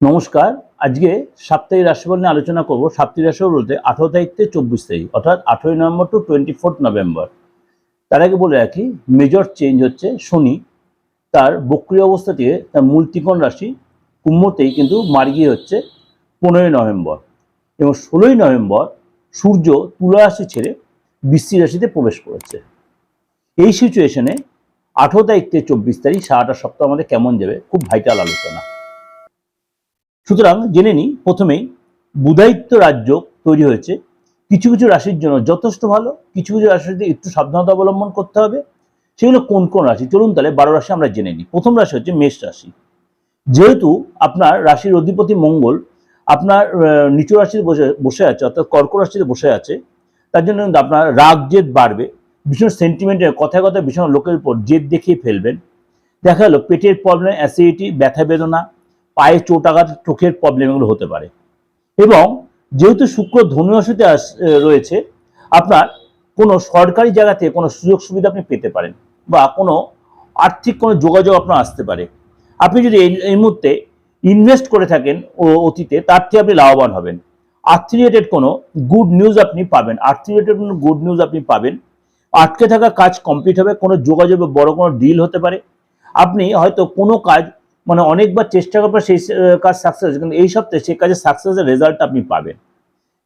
নমস্কার। আজকে সাপ্তাহিক রাশিফল নিয়ে আলোচনা করব। সাপ্তাহিক রাশিফল বলতে আঠারো তারিখ থেকে চব্বিশ তারিখ, অর্থাৎ আঠেরোই November to twenty fourth November. তার আগে বলে রাখি মেজর চেঞ্জ হচ্ছে শনি। তার বক্রিয় অবস্থা থেকে তার মূল ত্রিকোণ রাশি কুম্ভতেই কিন্তু মার্গী হচ্ছে পনেরোই নভেম্বর। এবং ষোলোই নভেম্বর সূর্য তুলা রাশি ছেড়ে বৃষ্টি রাশিতে প্রবেশ করেছে। এই সিচুয়েশনে আঠেরো তারিখ থেকে চব্বিশ তারিখ সারাটা সপ্তাহ আমাদের কেমন যাবে, খুব ভাইটাল আলোচনা। সুতরাং জেনে নিই, প্রথমেই বুধায়িত্ব রাজ্য তৈরি হয়েছে। কিছু কিছু রাশির জন্য যথেষ্ট ভালো, কিছু কিছু রাশিতে একটু সাবধানতা অবলম্বন করতে হবে। সেগুলো কোন কোন রাশি? চলুন তাহলে বারো রাশি আমরা জেনে নিই। প্রথম রাশি হচ্ছে মেষ রাশি। যেহেতু আপনার রাশির অধিপতি মঙ্গল, আপনার নিচু রাশিতে বসে বসে আছে, অর্থাৎ কর্ক রাশিতে বসে আছে, তার জন্য কিন্তু আপনার রাগ জেদ বাড়বে। ভীষণ সেন্টিমেন্টের কথায় কথায় ভীষণ লোকের উপর জেদ দেখিয়ে ফেলবেন। দেখা গেলো পেটের প্রবলেম অ্যাসিডিটি ব্যথা বেদনা পায়ে চোট আঘাত চোখের প্রবলেম এগুলো হতে পারে। এবং যেহেতু শুক্র ধনু রাশিতে রয়েছে, আপনার কোনো সরকারি জায়গাতে কোনো সুযোগ সুবিধা আপনি পেতে পারেন বা কোনো আর্থিক কোনো যোগাযোগ আপনার আসতে পারে। আপনি যদি এই মুহূর্তে ইনভেস্ট করে থাকেন ও অতীতে, তার থেকে আপনি লাভবান হবেন। আর্থিক রিলেটেড কোনো গুড নিউজ আপনি পাবেন। আর্থিক রিলেটেড কোনো গুড নিউজ আপনি পাবেন। আটকে থাকা কাজ কমপ্লিট হবে, কোনো যোগাযোগ বড় কোনো ডিল হতে পারে। আপনি হয়তো কোনো কাজ মানে অনেকবার চেষ্টা করার পর সেই কাজ সাকসেস কিন্তু এই সপ্তাহে সেই কাজের সাকসেসের রেজাল্ট আপনি পাবেন।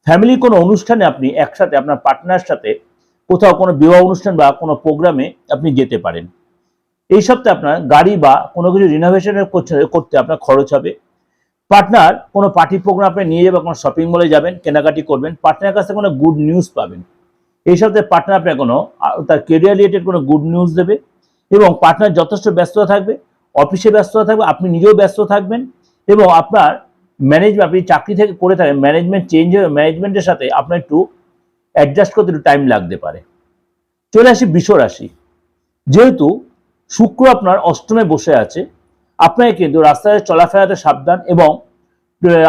ফ্যামিলির কোনো অনুষ্ঠানে আপনি একসাথে, আপনার পার্টনার সাথে কোথাও কোনো বিবাহ অনুষ্ঠান বা কোনো প্রোগ্রামে আপনি যেতে পারেন। এই সপ্তাহে আপনার গাড়ি বা কোনো কিছু রিনোভেশনের করতে আপনার খরচ হবে। পার্টনার কোনো পার্টি প্রোগ্রাম আপনি নিয়ে যাবেন, কোনো শপিং মলে যাবেন, কেনাকাটি করবেন পার্টনারের কাছে কোনো গুড নিউজ পাবেন। এই সপ্তাহে পার্টনার আপনার কোনো তার কেরিয়ার রিলেটেড কোনো গুড নিউজ দেবে এবং পার্টনার যথেষ্ট ব্যস্ততা থাকবে। অফিসে ব্যস্ততা থাকবে, আপনি নিজেও ব্যস্ত থাকবেন এবং আপনার ম্যানেজমেন্ট আপনি চাকরি থেকে করে থাকেন ম্যানেজমেন্ট চেঞ্জ হয়ে ম্যানেজমেন্টের সাথে আপনার একটু অ্যাডজাস্ট করতে একটু টাইম লাগতে পারে। চলে আসি বিষ রাশি। যেহেতু শুক্র আপনার অষ্টমে বসে আছে, আপনাকে কিন্তু রাস্তায় চলাফেরাতে সাবধান এবং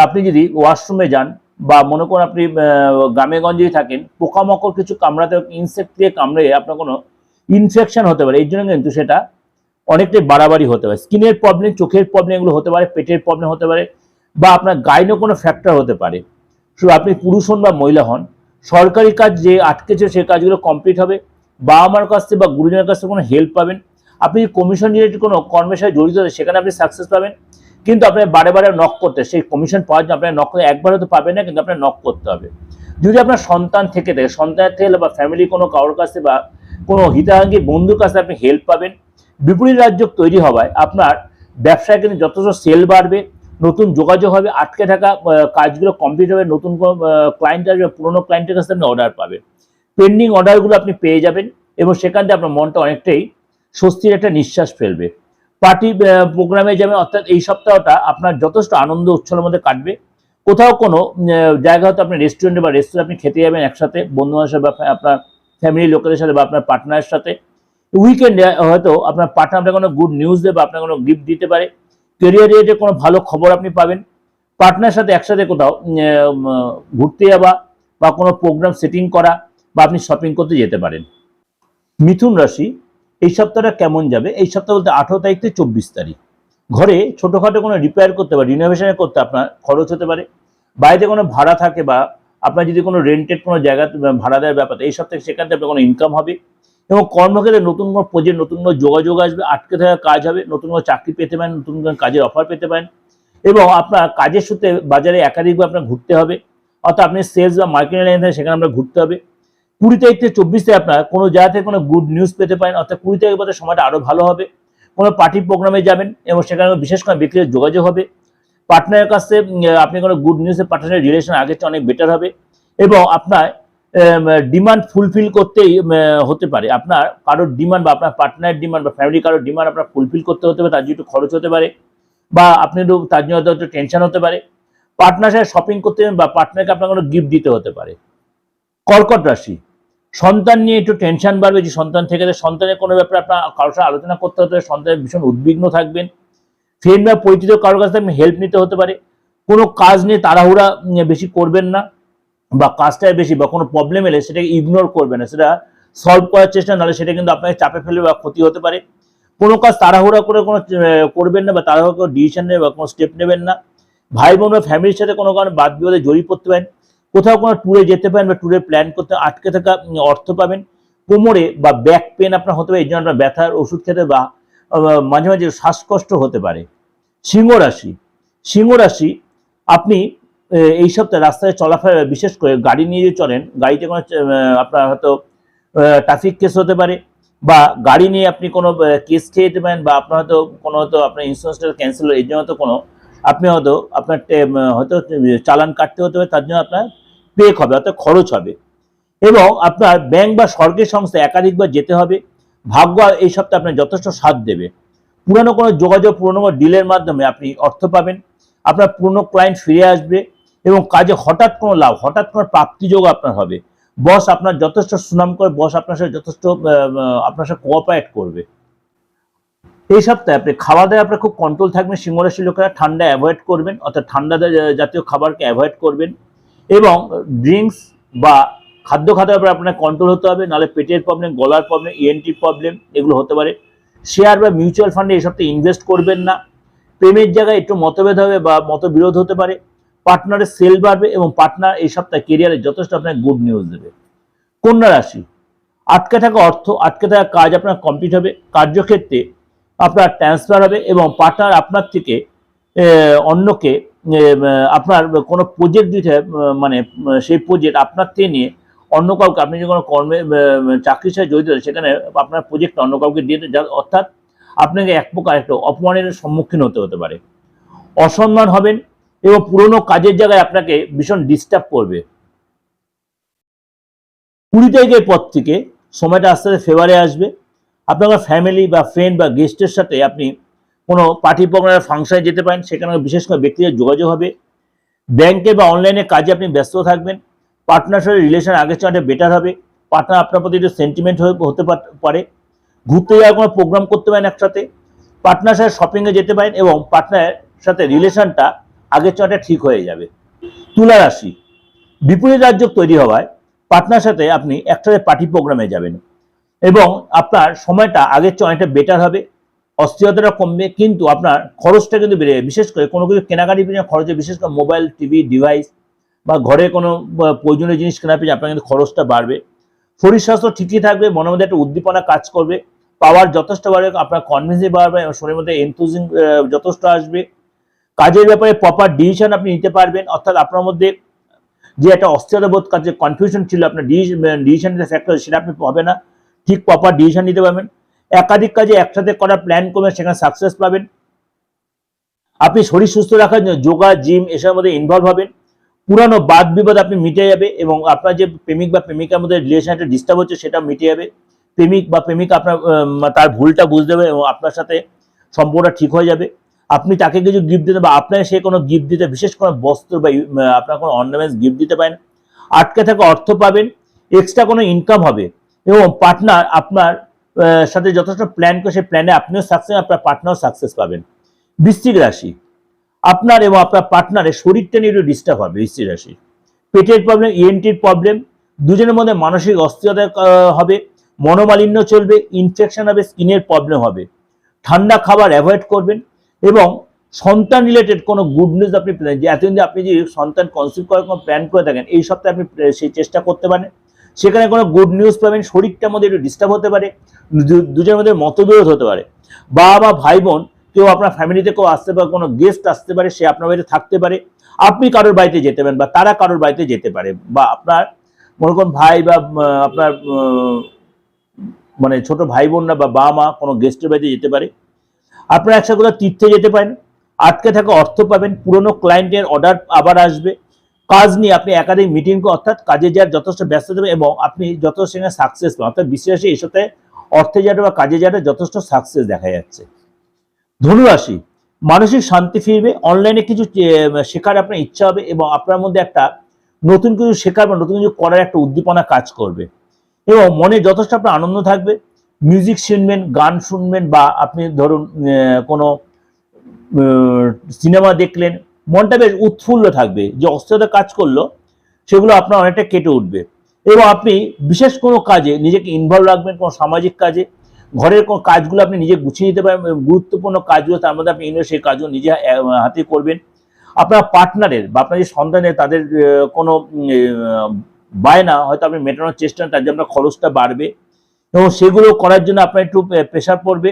আপনি যদি ওয়াশরুমে যান বা মনে করুন আপনি গ্রামে গঞ্জে থাকেন, পোকামাকড় কিছু কামড়াতে ইনসেক্ট দিয়ে কামড়ে আপনার কোনো ইনফেকশন হতে পারে এই জন্য কিন্তু সেটা অনেকটাই বাড়াবাড়ি হতে পারে। স্কিনের প্রবলেম চোখের প্রবলেম এগুলো হতে পারে, পেটের প্রবলেম হতে পারে বা আপনার গাইনও কোনো ফ্যাক্টর হতে পারে। শুধু আপনি পুরুষ হন বা মহিলা হন, সরকারি কাজ যে আটকেছে সেই কাজগুলো কমপ্লিট হবে। বাবা মার কাছ থেকে বা গুরুজনের কাছ থেকে কোনো হেল্প পাবেন। আপনি কমিশন রিলেটেড কোনো কর্মের সাথে জড়িত হলে সেখানে আপনি সাকসেস পাবেন। কিন্তু আপনার বারে বারে নক করতে সেই কমিশন পাওয়ার জন্য আপনার নক একবার হয়তো পাবেন না, কিন্তু আপনার নক করতে হবে। যদি আপনার সন্তান থেকে থাকে, সন্তানের থেকে বা ফ্যামিলি কোনো কারোর কাছে বা কোনো হিতাঙ্গী বন্ধুর কাছে আপনি হেল্প পাবেন বিপরীত রাজ্য তৈরি হওয়ায় আপনার ব্যবসায় কিন্তু যথেষ্ট সেল বাড়বে, নতুন যোগাযোগ হবে, আটকে থাকা কাজগুলো কমপ্লিট হবে, নতুন ক্লায়েন্ট আসবে, পুরোনো ক্লায়েন্টের কাছে আপনি অর্ডার পাবেন। পেন্ডিং অর্ডারগুলো আপনি পেয়ে যাবেন এবং সেখান থেকে আপনার মনটা অনেকটাই স্বস্তির একটা নিঃশ্বাস ফেলবে। পার্টি প্রোগ্রামে যাবেন, অর্থাৎ এই সপ্তাহটা আপনার যথেষ্ট আনন্দ উচ্ছলের মধ্যে কাটবে। কোথাও কোনো জায়গা হয়তো আপনি রেস্টুরেন্টে বা রেস্টুরেন্টে আপনি খেতে যাবেন একসাথে বন্ধু বান্ধবের সাথে বা আপনার ফ্যামিলির লোকেদের সাথে বা আপনার পার্টনারের সাথে। উইকেন্ডে হয়তো আপনার পার্টনার আপনার কোনো গুড নিউজ দেবে আপনার কোনো গিফট দিতে পারে। কেরিয়ার রিলেটেড কোনো ভালো খবর আপনি পাবেন। পার্টনার সাথে একসাথে কোথাও ঘুরতে যাওয়া বা কোনো প্রোগ্রাম সেটিং করা বা আপনি শপিং করতে যেতে পারেন। মিথুন রাশি, এই সপ্তাহটা কেমন যাবে? এই সপ্তাহ বলতে আঠেরো তারিখ থেকে চব্বিশ তারিখ। ঘরে ছোটোখাটো কোনো রিপেয়ার করতে বা রিনোভেশন করতে আপনার খরচ হতে পারে। বাড়িতে কোনো ভাড়া থাকে বা আপনার যদি কোনো রেন্টেড কোনো জায়গা ভাড়া দেওয়ার ব্যাপার, এই সপ্তাহে সেখান থেকে আপনার কোনো ইনকাম হবে। এবং কর্মক্ষেত্রে নতুন কোনো প্রজেক্ট নতুন কোনো যোগাযোগ আসবে আটকে থাকা কাজ হবে নতুন কোনো চাকরি পেতে পারেন নতুন কোনো কাজের অফার পেতে পারেন। এবং আপনার কাজের সূত্রে বাজারে একাধিকবার আপনার ঘুরতে হবে অর্থাৎ আপনি সেলস বা মার্কেটিং লাইন থাকেন, সেখানে আপনার ঘুরতে হবে। কুড়ি তারিখ থেকে চব্বিশ তারিখ আপনার কোনো জায়গা থেকে কোনো গুড নিউজ পেতে পারেন অর্থাৎ কুড়ি তারিখ পরে সময়টা আরও ভালো হবে। কোনো পার্টি প্রোগ্রামে যাবেন এবং সেখানে বিশেষ করে বিক্রির যোগাযোগ হবে। পার্টনারের কাছে আপনি কোনো গুড নিউজের পার্টনারের রিলেশন আগের চেয়ে অনেক বেটার হবে। এবং আপনার ডিমান্ড ফুলফিল করতেই হতে পারে। আপনার কারোর ডিমান্ড বা আপনার পার্টনারের ডিমান্ড বা ফ্যামিলি কারোর ডিমান্ড আপনার ফুলফিল করতে হতে পারে, তার জন্য একটু খরচ হতে পারে বা আপনি একটু, তার জন্য হয়তো একটু টেনশন হতে পারে। পার্টনার সাথে শপিং করতে বা পার্টনারকে আপনার কোনো গিফট দিতে হতে পারে। কর্কট রাশি, সন্তান নিয়ে একটু টেনশন বাড়বে, যে সন্তান থেকে সন্তানের কোনো ব্যাপারে আপনার কারোর সাথে আলোচনা করতে হতে পারে সন্তানের ভীষণ উদ্বিগ্ন থাকবেন। ফ্রেন্ড বা পরিচিত কারোর কাছে আপনি হেল্প নিতে হতে পারে। কোনো কাজ নিয়ে তাড়াহুড়া বেশি করবেন না। বা কাজটায় বেশি বা কোনো প্রবলেম এলে সেটাকে ইগনোর করবে না, সেটা সলভ করার চেষ্টা নাহলে সেটা কিন্তু আপনাকে চাপে ফেলবে বা ক্ষতি হতে পারে। কোনো কাজ তাড়াহুড়া করে কোনো করবেন না বা তাড়াহুড়া করে ডিসিশন নেবে বা কোনো স্টেপ নেবেন না। ভাই বোন বা ফ্যামিলির সাথে কোনো কারণে বাদ বিবাদে জড়িয়ে পড়তে পারেন। কোথাও কোনো ট্যুরে যেতে পারেন বা ট্যুরে প্ল্যান করতে আটকে থাকা অর্থ পাবেন। কোমরে বা ব্যাক পেন আপনার হতে পারে, এই জন্য আপনার ব্যথার ওষুধ খেতে বা মাঝে মাঝে শ্বাসকষ্ট হতে পারে। সিংহ রাশি সিংহ রাশি, আপনি এই সপ্তাহে রাস্তায় চলাফেরা, বিশেষ করে গাড়ি নিয়ে যদি চলেন, গাড়িতে কোনো আপনার হয়তো ট্রাফিক কেস হতে পারে বা গাড়ি নিয়ে আপনি কোনো কেস খেয়ে যেতে পারেন বা আপনার হয়তো কোনো হয়তো আপনার ইন্স্যুরেন্সটা ক্যান্সেল এই জন্য হয়তো কোনো, আপনি হয়তো আপনার হয়তো চালান কাটতে হতে পারে, তার জন্য আপনার পে হবে, অর্থাৎ খরচ হবে। এবং আপনার ব্যাংক বা সরকারি সংস্থা একাধিকবার যেতে হবে, ভাগ্য এই সপ্তাহে আপনার যথেষ্ট সাথ দেবে। পুরনো কোনো যোগাযোগ, পুরনো কোনো ডিলের মাধ্যমে আপনি অর্থ পাবেন, আপনার পুরনো ক্লায়েন্ট ফিরে আসবে এবং কাজে হঠাৎ কোনো লাভ, হঠাৎ কোনো প্রাপ্তিযোগ আপনার হবে। বস আপনার যথেষ্ট সুনাম করে, বস আপনার সাথে যথেষ্ট আপনার সাথে কোঅপারেট করবে। এই সপ্তাহে আপনি খাওয়া দাওয়া আপনার খুব কন্ট্রোল থাকবেন, সিংহরাশি লোকেরা ঠান্ডা অ্যাভয়েড করবেন, অর্থাৎ ঠান্ডা জাতীয় খাবারকে অ্যাভয়েড করবেন এবং ড্রিঙ্কস বা খাদ্য খাদ্যের ব্যাপারে আপনার কন্ট্রোল হতে হবে, নাহলে পেটের প্রবলেম গলার প্রবলেম ইএনটির প্রবলেম এগুলো হতে পারে। শেয়ার বা মিউচুয়াল ফান্ডে এই সপ্তাহে ইনভেস্ট করবেন না। প্রেমের জায়গায় একটু মতভেদ হবে বা মতবিরোধ হতে পারে। পার্টনারের সেল বাড়বে এবং পার্টনার এই সপ্তাহে কেরিয়ারে যথেষ্ট আপনার গুড নিউজ দেবে। কন্যা রাশি আটকে থাকা অর্থ আটকে থাকা কাজ আপনার কমপ্লিট হবে। কার্যক্ষেত্রে আপনার ট্রান্সফার হবে এবং পার্টনার আপনার থেকে অন্যকে আপনার কোনো প্রজেক্ট দিতে মানে সেই প্রজেক্ট আপনার থেকে নিয়ে অন্য কাউকে আপনি যে কোনো কর্মে চাকরির সাথে জড়িত সেখানে আপনার প্রজেক্ট অন্য কাউকে দিয়ে দেন, অর্থাৎ আপনাকে এক প্রকার একটা অপমানের সম্মুখীন হতে হতে পারে। অসম্মান হবেন এবং পুরনো কাজের জায়গায় আপনাকে ভীষণ ডিস্টার্ব করবে। কুড়ি তারিখের পর থেকে সময়টা আস্তে আস্তে ফেভারে আসবে। আপনার ফ্যামিলি বা ফ্রেন্ড বা গেস্টের সাথে আপনি কোনো পার্টি প্রোগ্রামের ফাংশনে যেতে পারেন, সেখানে বিশেষ করে ব্যক্তিদের যোগাযোগ হবে। ব্যাংকে বা অনলাইনে কাজে আপনি ব্যস্ত থাকবেন। পার্টনার সাথে রিলেশন আগের চেয়ে বেটার হবে। পার্টনার আপনার প্রতি একটু সেন্টিমেন্ট হতে পারে ঘুরতে যাওয়ার কোনো প্রোগ্রাম করতে পারেন একসাথে। পার্টনার সাথে শপিংয়ে যেতে পারেন এবং পার্টনারের সাথে রিলেশনটা আগের অনেকটা ঠিক হয়ে যাবে। তুলা রাশি, বিপরীত রাজ্য তৈরি হওয়ায় পার্টনার সাথে আপনি একসাথে পার্টি প্রোগ্রামে যাবেন এবং আপনার সময়টা আগের চেয়ে অনেকটা বেটার হবে, অস্থিরতাটা কমবে, কিন্তু আপনার খরচটা কিন্তু বেড়ে যাবে। বিশেষ করে কোনো কিছু কেনাকাটি পিছনে খরচে, বিশেষ করে মোবাইল টিভি ডিভাইস বা ঘরে কোনো প্রয়োজনীয় জিনিস কেনার পিছনে আপনার কিন্তু খরচটা বাড়বে। শরীর স্বাস্থ্য ঠিকই থাকবে, মনের মধ্যে একটা উদ্দীপনা কাজ করবে পাওয়ার যথেষ্ট বাড়বে, আপনার কনফিডেন্স বাড়বে শরীরের মধ্যে এনথুজিং যথেষ্ট আসবে। কাজের ব্যাপারে প্রপার ডিসিশন আপনি নিতে পারবেন। অর্থাৎ আপনার মধ্যে যে একটা অস্থিরতা বোধ কাজে কনফিউশন ছিল, আপনার ডিসিশন নিতে ফ্যাক্টর সেটা আপনি পাবেন না। ঠিক প্রপার ডিসিশন নিতে পারবেন। একাধিক কাজে একসাথে করার প্ল্যান করবেন, সেখানে সাকসেস পাবেন। আপনি শরীর সুস্থ রাখার জন্য যোগা জিম এসবের মধ্যে ইনভলভ হবেন। পুরানো বাদ বিবাদ আপনি মিটে যাবে এবং আপনার যে প্রেমিক বা প্রেমিকার মধ্যে রিলেশন একটা ডিস্টার্ব হচ্ছে সেটা মিটে যাবে। প্রেমিক বা প্রেমিকা আপনার তার ভুলটা বুঝতে দেবে এবং আপনার সাথে সম্পর্কটা ঠিক হয়ে যাবে। আপনি তাকে কিছু গিফট দিতে বা আপনাকে সে কোনো গিফট দিতে, বিশেষ কোনো বস্ত্র বা আপনার কোনো অর্নামেন্টস গিফট দিতে পারেন, আটকে থাকা অর্থ পাবেন এক্সট্রা কোনো ইনকাম হবে। এবং পার্টনার আপনার সাথে যথেষ্ট প্ল্যান করে সেই প্ল্যানে আপনিও সাকসেস আপনার পার্টনারও সাকসেস পাবেন। বৃশ্চিক রাশি। আপনার এবং আপনার পার্টনারের শরীরটা নিয়ে একটু ডিস্টার্ব হবে বৃশ্চিক রাশি। পেটের প্রবলেম ইএনটির প্রবলেম দুজনের মধ্যে মানসিক অস্থিরতা হবে, মনোমালিন্য চলবে ইনফেকশন হবে স্কিনের প্রবলেম হবে। ঠান্ডা খাবার অ্যাভয়েড করবেন এবং সন্তান রিলেটেড কোনো গুড নিউজ আপনি পেলেন যে, এতদিন আপনি যে সন্তান কনসিভ করার কোনো প্ল্যান করে থাকেন, এই সপ্তাহে আপনি সেই চেষ্টা করতে পারেন। সেখানে কোনো গুড নিউজ পাবেন শরীরটার মধ্যে একটু ডিস্টার্ব হতে পারে দুজনের মধ্যে মতবিরোধ হতে পারে। বাবা বা ভাই বোন, কেউ আপনার ফ্যামিলিতে কেউ আসতে পারে, কোনো গেস্ট আসতে পারে, সে আপনার বাড়িতে থাকতে পারে। আপনি কারোর বাড়িতে যেতে পারেন বা তারা কারোর বাড়িতে যেতে পারে বা আপনার মনে করুন ভাই বা আপনার মানে ছোট ভাই বোনরা বা বাবা মা কোনো গেস্টের বাড়িতে যেতে পারে। আপনারা একসাথে তীর্থে যেতে পারেন, আটকে থাকা অর্থ পাবেন, পুরনো ক্লায়েন্টের অর্ডার আবার আসবে। কাজ নিয়ে আপনি একাধিক মিটিং অর্থাৎ কাজে যাওয়ার যথেষ্ট ব্যস্ত দেবেন এবং আপনি যথেষ্ট সেখানে সাকসেস পাবেন। অর্থাৎ বিশেষ এই সাথে অর্থে যাওয়াটা বা কাজে যাওয়াটা যথেষ্ট সাকসেস দেখা যাচ্ছে। ধনুরাশি, মানসিক শান্তি ফিরবে অনলাইনে কিছু শেখার আপনার ইচ্ছা হবে এবং আপনার মধ্যে একটা নতুন কিছু শেখার বা নতুন কিছু করার একটা উদ্দীপনা কাজ করবে। এবং মনে যথেষ্ট আপনার আনন্দ থাকবে। মিউজিক শুনবেন, গান শুনবেন বা আপনি ধরুন কোনো সিনেমা দেখলেন, মনটা বেশ উৎফুল্ল থাকবে, যে অস্থিরতা কাজ করল, সেগুলো আপনার অনেকটা কেটে উঠবে। এবং আপনি বিশেষ কোনো কাজে নিজেকে ইনভলভ রাখবেন, কোনো সামাজিক কাজে, ঘরের কোনো কাজগুলো আপনি নিজে গুছিয়ে নিতে পারেন গুরুত্বপূর্ণ কাজগুলো তার মধ্যে আপনি সেই কাজগুলো নিজে হাতে করবেন। আপনার পার্টনারের বা আপনার যে সন্তানের, তাদের কোনো বায়না হয়তো আপনি মেটানোর চেষ্টা তার জন্য খরচটা বাড়বে। এবং সেগুলো করার জন্য আপনার একটু প্রেশার পড়বে।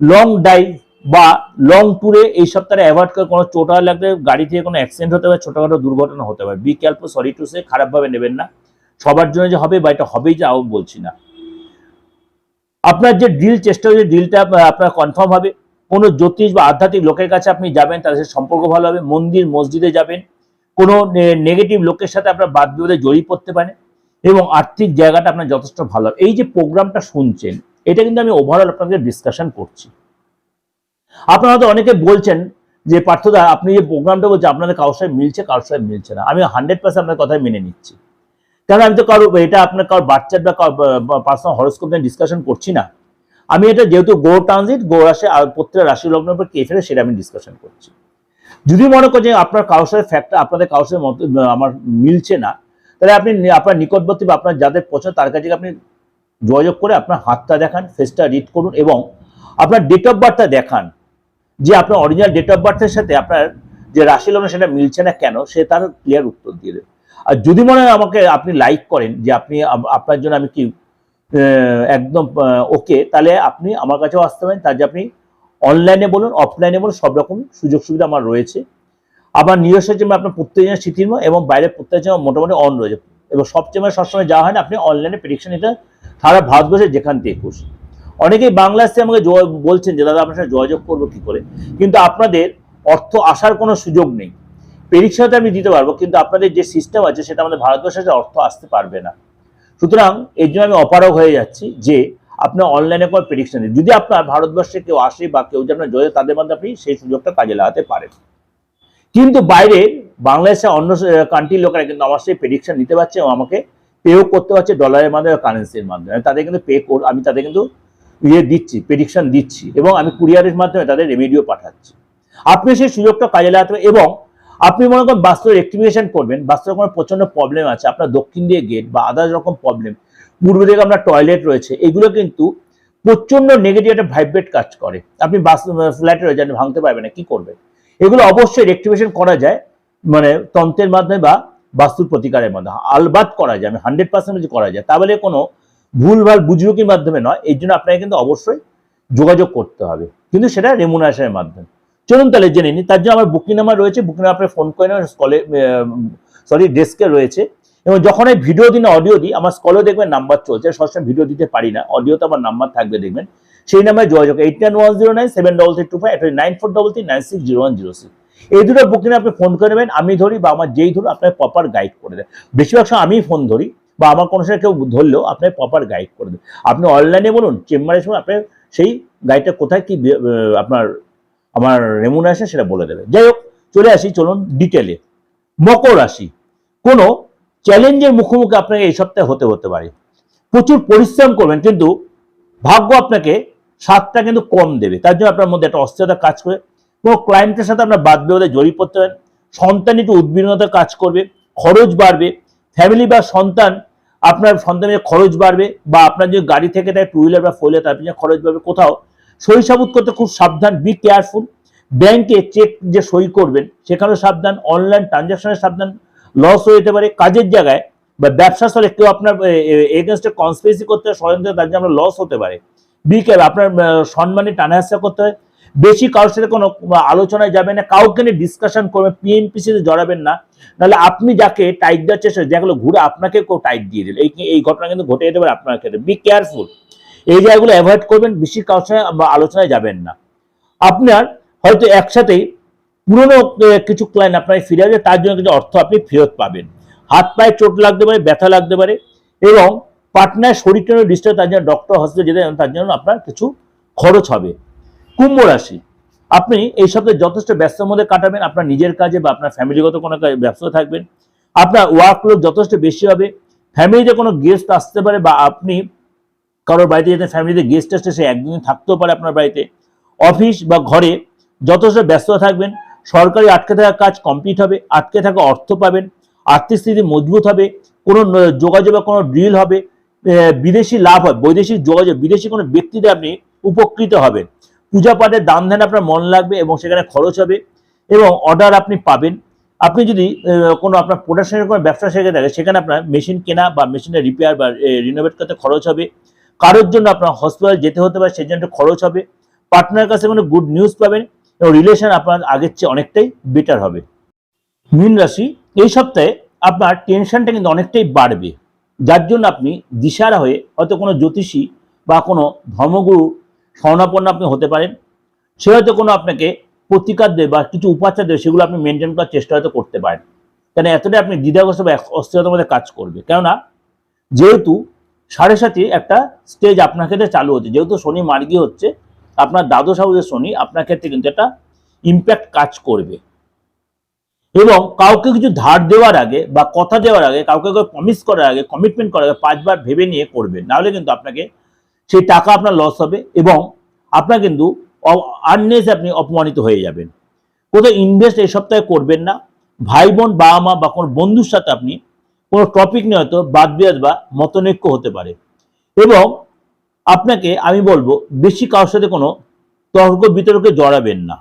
লং ড্রাইভ বা লং ট্যুরে এই সপ্তাহে অ্যাভয়েড করে কোনো চোটা লাগলে গাড়ি থেকে কোনো অ্যাক্সিডেন্ট হতে পারে, ছোটোখাটো দুর্ঘটনা হতে পারে। Be careful sorry to say খারাপভাবে নেবেন না। সবার জন্য যে হবে বা এটা হবেই যে আও বলছি না। আপনার যে ডিল চেষ্টা হচ্ছে ডিলটা আপনার কনফার্ম হবে। কোনো জ্যোতিষ বা আধ্যাত্মিক লোকের কাছে আপনি যাবেন, তাদের সাথে সম্পর্ক ভালো হবে, মন্দির, মসজিদে যাবেন। কোনো নেগেটিভ লোকের সাথে আপনার বাদ বিবাদে জড়িয়ে পড়তে পারেন। এবং আর্থিক জায়গাটা আপনার যথেষ্ট ভালো। এই যে প্রোগ্রামটা শুনছেন, এটা কিন্তু আমি ওভারঅল আপনাদের ডিসকাশন করছি। আপনারা হয়তো অনেকে বলছেন যে, পার্থদা, আপনি যে প্রোগ্রামটা বলছেন, আপনাদের কারোর সাথে মিলছে, কারোর সাথে মিলছে না। আমি হান্ড্রেড পার্সেন্ট আপনার কথাই মেনে নিচ্ছি। কারণ আমি তো কারও, এটা আপনার কারোর বাচ্চার বা পার্সোনাল হরস্কোপ নিয়ে ডিসকাশন করছি না। আমি এটা যেহেতু গো ট্রানজিট গো রাশি আর প্রত্যেক রাশি লগ্নের উপর কে ফেলে সেটা আমি ডিসকাশন করছি। যদি মনে করেন আপনার কারোর সাথে ফ্যাক্টর আপনাদের কারোর সাথে আমার মিলছে না তাহলে আপনি আপনার নিকটবর্তী বা আপনার যাদের পছন্দ, তার কাছে আপনি যোগাযোগ করে আপনার হাতটা দেখান ফেসটা রিড করুন এবং আপনার ডেট অফ বার্থটা দেখান। যে আপনার অরিজিনাল ডেট অফ বার্থের সাথে আপনার যে রাশি লগ্ন সেটা মিলছে না কেন, সে তার ক্লিয়ার উত্তর দিয়ে দেবে। আর যদি মনে হয় আমাকে আপনি লাইক করেন, যে আপনি আপনার জন্য আমি কি একদম ওকে তাহলে আপনি আমার কাছেও আসতে পারেন। তার যে আপনি অনলাইনে বলুন অফলাইনে বলুন, সব রকম সুযোগ সুবিধা আমার রয়েছে। আবার নিজস্ব চেম্বার আপনার প্রত্যেক প্রত্যেকজনের স্মৃতির্ম এবং বাইরে প্রত্যেক চেম্বার মোটামুটি অন রয়েছে। এবং সব চেম্বার সবসময় যাওয়া হয় না, আপনি অনলাইনে প্রেডিকশন নিতে সারা ভারতবর্ষে যেখান থেকে খুশি। অনেকেই বাংলাদেশে আমাকে বলছেন যে, দাদা, আপনার সাথে যোগাযোগ করব কি করে? কিন্তু আপনাদের অর্থ আসার কোনো সুযোগ নেই। প্রেডিকশনটা আমি দিতে পারব, কিন্তু আপনাদের যে সিস্টেম আছে, সেটা আমাদের ভারতবর্ষে অর্থ আসতে পারবে না। সুতরাং এর জন্য আমি অপারগ হয়ে যাচ্ছি যে আপনার অনলাইনে কোনো প্রেডিকশন যদি আপনার ভারতবর্ষে কেউ আসে বা কেউ যে আপনার জয় তাদের মধ্যে আপনি সেই সুযোগটা কাজে লাগাতে পারেন। কিন্তু বাইরে বাংলাদেশে অন্য কান্ট্রির লোকেরা কিন্তু আমার সেই প্রেডিকশন নিতে পারছে এবং আমাকে পেও করতে পারছে ডলারের মাধ্যমে কারেন্সির মাধ্যমে। তাদের কিন্তু পে কর আমি তাদের কিন্তু ইয়ে দিচ্ছি প্রেডিকশন দিচ্ছি এবং আমি কুরিয়ারের মাধ্যমে তাদের রেমিডিও পাঠাচ্ছি। আপনি সেই সুযোগটা কাজে লাগাতে এবং আপনি মনে করেন বাস্তব রেক্টিফিকেশন করবেন, বাস্তবে কোনো প্রচণ্ড প্রবলেম আছে, আপনার দক্ষিণ দিয়ে গেট বা আদার্স রকম প্রবলেম পূর্ব দিকে আপনার টয়লেট রয়েছে, এগুলো কিন্তু প্রচণ্ড নেগেটিভ একটা ভাইব্রেট কাজ করে। আপনি বাস ফ্ল্যাটে রয়েছে আপনি ভাঙতে পারবেন না, কি করবেন? এগুলো অবশ্যই রেক্টিফিকেশন করা যায় মানে তন্ত্রের মাধ্যমে বা বাস্তুর প্রতিকারের মাধ্যমে। আলবাদ করা যায় হান্ড্রেড পার্সেন্ট যদি করা যায়, তাহলে কোনো ভুলভাল বুজরুকির মাধ্যমে নয়। এই জন্য আপনাকে কিন্তু অবশ্যই যোগাযোগ করতে হবে। কিন্তু সেটা রেমুনারেশনের মাধ্যমে। চলুন তাহলে জেনে নিই। তার জন্য আমার বুকিং নাম্বার রয়েছে। বুকিং নাম্বার ফোন করে নেবেন স্কলে সরি ডেস্কে রয়েছে। এবং যখন এই ভিডিও দিন অডিও দিই, আমার স্কলে দেখবেন নাম্বার চলছে। সবসময় ভিডিও দিতে পারি না। অডিওতে আমার নাম্বার থাকবে, দেখবেন। সেই নাম্বারে যোগাযোগ। Eight nine one zero nine seven double three two five nine four double three nine six zero one zero six এই দুটো বুকিং আপনি ফোন করে নেবেন, আমি ধরি বা আমার যেই ধরুন আপনার প্রপার গাইড করে দেয় বেশিরভাগ সময় আমিই ফোন ধরি বা আমার কোনো সময় কেউ ধরলেও আপনার প্রপার গাইড করে দেবে। আপনি অনলাইনে বলুন চেম্বারের সময় আপনার সেই গাইডটা কোথায়, কি আপনার, আমার রেমুনারেশন সেটা বলে দেবে। যাই হোক, চলে আসি, চলুন ডিটেলে মকর রাশি। কোনো চ্যালেঞ্জের মুখোমুখি আপনাকে এই সপ্তাহে হতে হতে পারে। প্রচুর পরিশ্রম করবেন, কিন্তু ভাগ্য আপনাকে স্বাদটা কিন্তু কম দেবে। তার জন্য আপনার মধ্যে একটা অস্থিরতা কাজ করে। কোনো ক্লায়েন্টের সাথে আপনার বাদ বিবাদে জড়িয়ে পড়তে পারেন। সন্তান একটু উদ্বিগ্নতা কাজ করবে, খরচ বাড়বে। ফ্যামিলি বা সন্তান আপনার সন্তানের খরচ বাড়বে বা আপনার যে গাড়ি থেকে দেয় টু হুইলার বা ফোর হুইলার তার পিছনে খরচ বাড়বে কোথাও। সই সাবুত করতে খুব সাবধান বি কেয়ারফুল ব্যাংকে চেক যে সই করবেন, সেখানেও সাবধান। অনলাইন ট্রানজাকশনে সাবধান। লস হয়ে যেতে পারে কাজের জায়গায় বা ব্যবসা স্থলে কেউ আপনার এগেনস্টে কনস্পিরেসি করতে ষড়যন্ত্র তার জন্য লস হতে পারে। বি কেয়ার আপনার সম্মানে টানা হাসা করতে হয়। বেশি কারোর সাথে কোনো আলোচনায় যাবেন না, কাউকে নিয়ে ডিসকাশন করবেন পিএনপিসিতে জড়াবেন না। নাহলে আপনি যাকে টাইট দেওয়ার চেষ্টা যেগুলো ঘুরে আপনাকে কেউ টাইট দিয়ে দিল। এই এই ঘটনা কিন্তু ঘটে যেতে পারে আপনার ক্ষেত্রে। বি কেয়ারফুল এই জায়গাগুলো অ্যাভয়েড করবেন, বেশি কারোর সাথে আলোচনায় যাবেন না। আপনার হয়তো একসাথেই পুরনো কিছু ক্লায়েন্ট আপনার ফিরে আসবে, তার জন্য কিছু অর্থ আপনি ফেরত পাবেন। হাত পায়ে চোট লাগতে পারে, ব্যথা লাগতে পারে এবং পার্টনার শরীরটা ডিস্টার্ব তার জন্য ডক্টর হসপিটাল যেতে তার জন্য আপনার কিছু খরচ হবে। কুম্ভ রাশি, আপনি এই সপ্তাহে যথেষ্ট ব্যস্ততার মধ্যে কাটাবেন, আপনার নিজের কাজে বা আপনার ফ্যামিলিগত কোনো কাজে ব্যস্ত থাকবেন। আপনার ওয়ার্কলোড যথেষ্ট বেশি হবে ফ্যামিলিতে কোনো গেস্ট আসতে পারে বা আপনি কারোর বাড়িতে যেতে ফ্যামিলিতে গেস্ট আসতে সে একদিন থাকতেও পারে আপনার বাড়িতে। অফিস বা ঘরে যথেষ্ট ব্যস্ত থাকবেন, সরকারি আটকে থাকা কাজ কমপ্লিট হবে, আটকে থাকা অর্থ পাবেন, আর্থিক স্থিতি মজবুত হবে, কোনো যোগাযোগ বা কোনো ড্রিল হবে বিদেশি লাভ হয়, বৈদেশিক যোগাযোগ, বিদেশি কোনো ব্যক্তিতে আপনি উপকৃত হবেন। পূজা পাঠের দান ধ্যান আপনার মন লাগবে এবং সেখানে খরচ হবে এবং অর্ডার আপনি পাবেন। আপনি যদি কোনো আপনার প্রোডাকশনের কোনো ব্যবসা শেখে থাকে, সেখানে আপনার মেশিন কেনা বা মেশিনের রিপেয়ার বা রিনোভেট করতে খরচ হবে। কারোর জন্য আপনার হসপিটাল যেতে হতে পারে, সেই জন্য খরচ হবে। পার্টনার কাছে কোনো গুড নিউজ পাবেন এবং রিলেশন আপনার আগের চেয়ে অনেকটাই বেটার হবে। মীন রাশি, এই সপ্তাহে আপনার টেনশনটা কিন্তু অনেকটাই বাড়বে। যার জন্য আপনি দিশারা হয়ে হয়তো কোনো জ্যোতিষী বা কোনো ধর্মগুরু স্বর্ণাপন্ন আপনি হতে পারেন। সে হয়তো কোনো আপনাকে প্রতিকার দেবে বা কিছু উপাচার দেবে সেগুলো আপনি মেনটেন করার চেষ্টা হয়তো করতে পারেন। কেন এতটাই আপনি দ্বিধাগ্রস্ত বা অস্থিরতার মধ্যে কাজ করবে। কেননা যেহেতু সাড়ে সাথে একটা স্টেজ আপনার ক্ষেত্রে চালু হচ্ছে, যেহেতু শনি মার্গী হচ্ছে, আপনার দ্বাদশ হাউসের শনি আপনার ক্ষেত্রে কিন্তু একটা ইম্প্যাক্ট কাজ করবে। এবং কাউকে কিছু ধার দেওয়ার আগে বা কথা দেওয়ার আগে, কাউকে প্রমিস করার আগে কমিটমেন্ট করার আগে পাঁচবার ভেবে নিয়ে করবেন নাহলে কিন্তু আপনাকে সেই টাকা আপনার লস হবে এবং আপনার কিন্তু আননেস আপনি অপমানিত হয়ে যাবেন। কোথাও ইনভেস্ট এই সপ্তাহে করবেন না। ভাই বোন, বাবা মা বা কোনো বন্ধুর সাথে আপনি কোনো টপিক নিয়ে হয়তো বাদ বিয়াদ বা মতনৈক্য হতে পারে। এবং আপনাকে, আমি বলব, বেশি কারোর সাথে কোনো তর্ক বিতর্কে জড়াবেন না।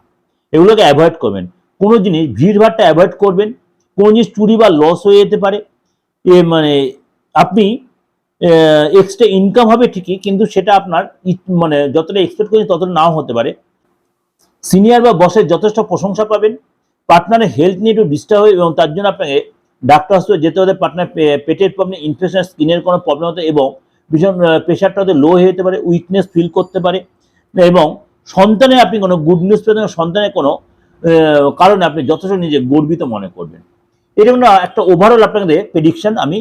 এগুলোকে অ্যাভয়েড করবেন। কোনো জিনিস ভিড়ভাড়টা অ্যাভয়েড করবেন, কোনো জিনিস চুরি বা লস হয়ে যেতে পারে। এ মানে আপনি এক্সট্রা ইনকাম হবে ঠিকই, কিন্তু সেটা আপনার মানে যতটা এক্সপেক্ট করছেন ততটা নাও হতে পারে। সিনিয়র বা বসের যথেষ্ট প্রশংসা পাবেন পার্টনারের হেলথ নিয়ে একটু ডিস্টার্ব হবে এবং তার জন্য আপনাকে ডাক্তার হসপিটাল যেতে হতে পার্টনার পেটের প্রবলেম ইনফেকশন স্কিনের কোনো প্রবলেম হতে, এবং ভীষণ প্রেশারটা হতে লো হয়ে যেতে পারে উইকনেস ফিল করতে পারে, এবং সন্তানের আপনি কোনো গুড নিউজ পেতেন সন্তানের কোনো কারণে আপনি যথেষ্ট নিজে গর্বিত মনে করবেন। এটা কিন্তু একটা ওভারঅল আপনাদের প্রেডিকশন আমি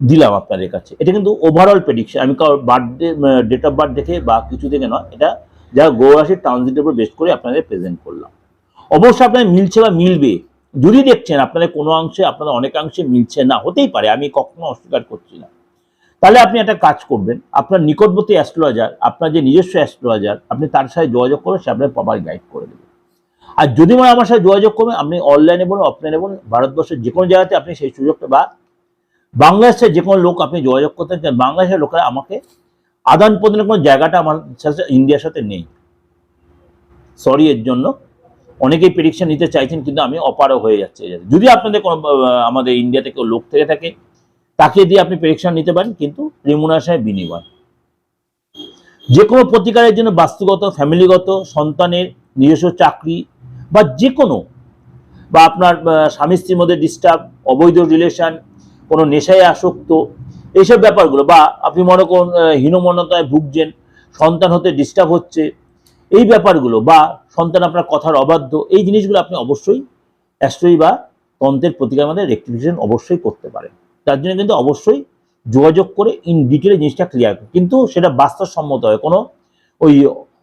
দিলাম আপনাদের কাছে। এটা কিন্তু ওভারঅল প্রেডিকশন আমি কারোর বার্থডে ডেট অফ বার্থ দেখে বা কিছু দেখে নয়, এটা যা গৌরাশির ট্রানজিটের উপর বেস করে আপনাদের প্রেজেন্ট করলাম। অবশ্যই আপনাদের মিলছে বা মিলবে। যদি দেখছেন আপনাদের কোনো অংশে, আপনাদের অনেকাংশে মিলছে না, হতেই পারে, আমি কখনো অস্বীকার করছি না। তাহলে আপনি একটা কাজ করবেন, আপনার নিকটবর্তী অ্যাস্ট্রোলজার আপনার যে নিজস্ব অ্যাস্ট্রোলজার আপনি তার সাথে যোগাযোগ করবেন সে আপনার প্রপার গাইড করে দেবে। আর যদি মনে আমার সাথে যোগাযোগ করবেন, আপনি অনলাইনে বলুন অফলাইনে বলুন, ভারতবর্ষের যে কোনো জায়গাতে আপনি সেই সুযোগটা বা বাংলাদেশের যে কোনো লোক আপনি যোগাযোগ করতে চান, বাংলাদেশের লোকেরা আমাকে আদান প্রদানের কোনো জায়গাটা আমার সাথে, ইন্ডিয়ার সাথে নেই। সরি এর জন্য। অনেকেই প্রেডিকশন নিতে চাইছেন, কিন্তু আমি অপারও হয়ে যাচ্ছে যদি আপনাদের কোনো আমাদের ইন্ডিয়া থেকে লোক থেকে থাকে, তাকে দিয়ে আপনি প্রেডিকশন নিতে পারেন, কিন্তু রেমুনারেশনের বিনিময় যে কোনো প্রতিকারের জন্য বাস্তুগত ফ্যামিলিগত সন্তানের নিজস্ব চাকরি বা যে কোনো বা আপনার স্বামী স্ত্রীর মধ্যে ডিস্টার্ব অবৈধ রিলেশন কোনো নেশায় আসক্ত, এইসব ব্যাপারগুলো, বা আপনি মনে করুন হীনমন্যতায় ভুগছেন, সন্তান হতে ডিস্টার্ব হচ্ছে, এই ব্যাপারগুলো, বা সন্তান আপনার কথার অবাধ্য, এই জিনিসগুলো আপনি অবশ্যই অ্যাস্ট্রোই বা তন্ত্রের প্রতিকার মধ্যে রেক্টিফিকেশন অবশ্যই করতে পারেন। তার জন্য কিন্তু অবশ্যই যোগাযোগ করে ইন ডিটেলে জিনিসটা ক্লিয়ার কিন্তু সেটা বাস্তবসম্মত হয়, কোনো ওই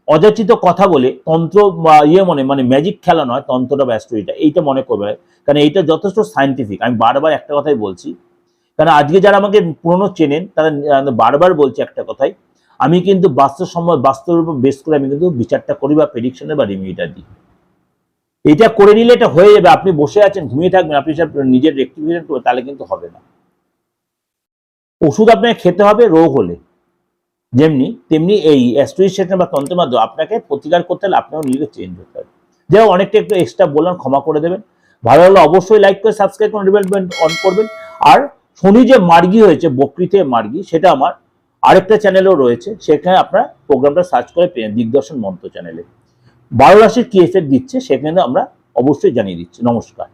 অযাচিত কথা বলে তন্ত্র বা ইয়ে মনে মানে ম্যাজিক খেলা নয়, তন্ত্রটা বা অ্যাস্ট্রোইটা এইটা মনে করবে। কারণ এইটা যথেষ্ট সাইন্টিফিক আমি বারবার একটা কথাই বলছি। কারণ আজকে যারা আমাকে পুরনো চেনেন, তারা বারবার বলছে একটা কথাই। আমি কিন্তু বাস্তবসম্মত বাস্তবের উপর বেস করে আমি কিন্তু বিচারটা করি বা প্রেডিকশনে বা রিমিডিটা দিই। এটা করে নিলে এটা হয়ে যাবে। আপনি বসে আছেন, ঘুমিয়ে থাকবেন, আপনি সব নিজের রেক্টিফিকেশন করবেন, তাহলে কিন্তু হবে না। ওষুধ আপনাকে খেতে হবে, রোগ হলে। যেমনি তেমনি এই অ্যাস্ট্রোইসেশন বা তন্ত্রের মাধ্যমে আপনাকে প্রতিকার করতে হলে আপনাকে নিজেকে চেঞ্জ হতে হবে। যাই হোক, অনেকটা একটু এক্সট্রা বললাম ক্ষমা করে দেবেন। ভালো লাগলে অবশ্যই লাইক করে সাবস্ক্রাইব করে ডেভেলপমেন্ট অন করবেন। আর শনি যে মার্গি হয়েছে বকরিতে মার্গি সেটা আমার আরেকটা চ্যানেলও রয়েছে। সেখানে আপনার প্রোগ্রামটা সার্চ করে পেয়ে দিগদর্শন মন্ত্র চ্যানেলে বারো রাশির কি এফেক্ট দিচ্ছে সেখানে আমরা অবশ্যই জানিয়ে দিচ্ছি। নমস্কার।